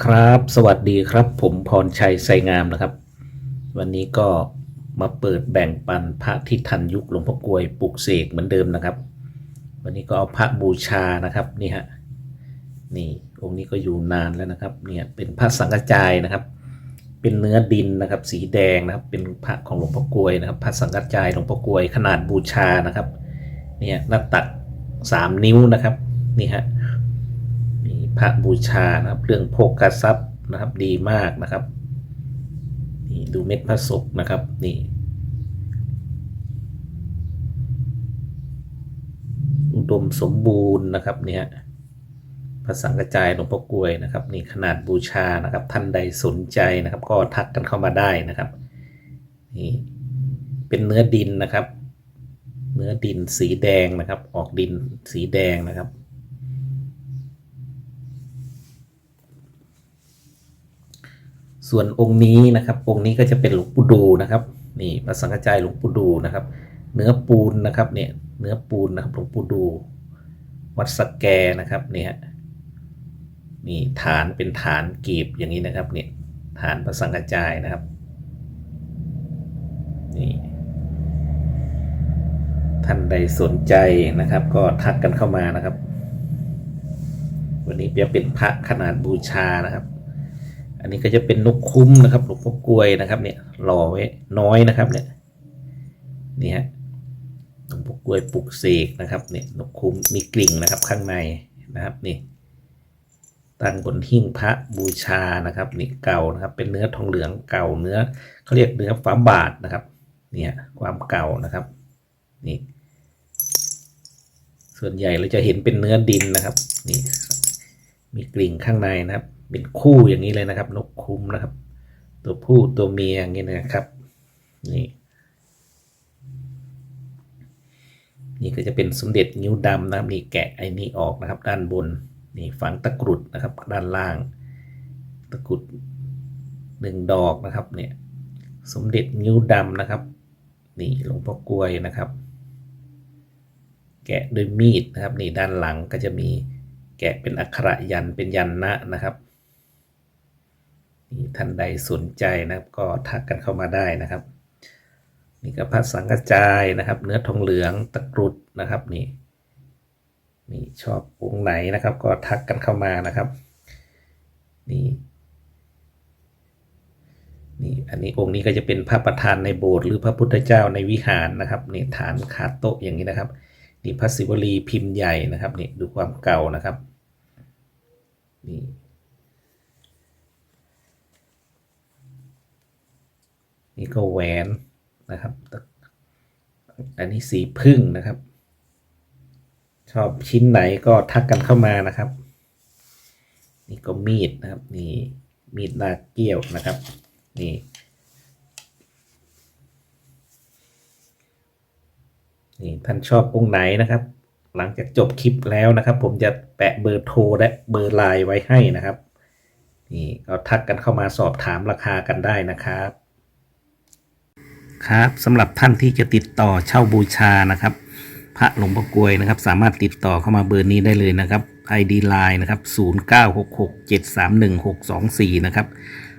ครับสวัสดีครับ ผมพรชัยไสงามนะครับ วันนี้ก็มาเปิดแบ่งปันพระที่ทันยุคหลวงพ่อกวยปลุกเสกเหมือนเดิมนะครับ วันนี้ก็เอาพระบูชานะครับนี่ฮะนี่องค์นี้ก็อยู่นานแล้วนะครับเนี่ยเป็นพระสังฆจายนะครับ เป็นเนื้อดินนะครับ สีแดงนะครับ เป็นพระของหลวงพ่อกวยนะครับ พระสังฆจายหลวงพ่อกวยขนาดบูชานะครับเนี่ยหน้าตักสามนิ้วนะครับนี่ฮะ พระบูชานะครับ เรื่องโภกทรัพย์นะครับดีมากนะครับนี่ดูเม็ดพระศกนะครับนี่อุดมสมบูรณ์นะครับเนี่ยพระสังกระจายหลวงพ่อกลวยนะครับนี่ขนาดบูชานะครับ ท่านใดสนใจนะครับ ก็ทักกันเข้ามาได้นะครับนี่เป็นเนื้อดินนะครับ เนื้อดินสีแดงนะครับ ออกดินสีแดงนะครับ ส่วนองค์นี้นะครับ องค์นี้ก็จะเป็นหลวงปู่ดูนะครับนี่พระสังฆจายหลวงปู่ดูนะครับ เนื้อปูนนะครับเนี่ยเนื้อปูนนะครับหลวงปู่ดู วัดสแกนะครับนี่ยนี่ฐานเป็นฐานกีบอย่างนี้นะครับเนี่ยฐานพระสังฆจายนะครับนี่ท่านใดสนใจนะครับ ก็ทักกันเข้ามานะครับ วันนี้จะเป็นพระขนาดบูชานะครับ อันนี้ก็จะเป็นนกคุ้มนะครับหลวงพ่อกลวยนะครับ เนี่ยหล่อไว้น้อยนะครับ เนี่ยนี่ฮะหลวงพ่อกลวยปลุกเสกนะครับเนี่ยนกคุ้มมีกลิ่งนะครับข้างในนะครับนี่ตั้งบนหิ้งพระบูชานะครับนี่เก่านะครับ เป็นเนื้อทองเหลืองเก่าเนื้อเขาเรียกเนื้อฝาบาทนะครับเนี่ยความเก่านะครับนี่ส่วนใหญ่เราจะเห็นเป็นเนื้อดินนะครับนี่มีกลิ่งข้างในนะครับ เป็นคู่อย่างนี้เลยนะครับ นกคุ้มนะครับ ตัวผู้ตัวเมียอย่างนี้นะครับ นี่ นี่ก็จะเป็นสมเด็จนิ้วดำนะครับนี่แกะไอ้นี้ออกนะครับ ด้านบนนี่ฝังตะกรุดนะครับ ด้านล่าง ตะกรุดหนึ่งดอกนะครับ เนี่ย สมเด็จนิ้วดำนะครับ นี่หลวงพ่อกลวยนะครับ แกะด้วยมีดนะครับ นี่ด้านหลังก็จะมีแกะเป็นอักขระยันเป็นยันนะนะครับ ท่านใดสนใจนะครับ ก็ทักกันเข้ามาได้นะครับนี่ก็พระสังฆจายนะครับ เนื้อทองเหลืองตะกรุดนะครับนี่นี่ชอบองค์ไหนนะครับ ก็ทักกันเข้ามานะครับ นี่นี่อันนี้องค์นี้ก็จะเป็นพระประธานในโบสถ์หรือพระพุทธเจ้าในวิหารนะครับนี่ฐานคาโต๊ะอย่างนี้นะครับนี่พระศิวลีพิมพ์ใหญ่นะครับนี่ดูความเก่านะครับนี่ นี่ก็แหวนนะครับ อันนี้สีพึ่งนะครับ ชอบชิ้นไหนก็ทักกันเข้ามานะครับ นี่ก็มีดนะครับนี่มีดลาเกี้ยวนะครับ นี่นี่ท่านชอบองค์ไหนนะครับ หลังจากจบคลิปแล้วนะครับ ผมจะแปะเบอร์โทรและเบอร์ไลน์ไว้ให้นะครับ นี่ก็ทักกันเข้ามาสอบถามราคากันได้นะครับ ครับสำหรับท่านที่จะติดต่อเช่าบูชานะครับ พระหลวงพ่อกวยนะครับ สามารถติดต่อเข้ามาเบอร์นี้ได้เลยนะครับ ID Line นะครับ 0966731624 นะครับ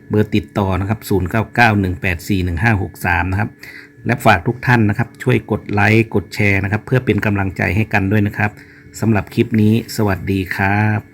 เบอร์ติดต่อนะครับ 0991841563 นะครับ และฝากทุกท่านนะครับ ช่วยกดไลค์ กดแชร์นะครับ เพื่อเป็นกำลังใจให้กันด้วยนะครับสำหรับคลิปนี้ สวัสดีครับ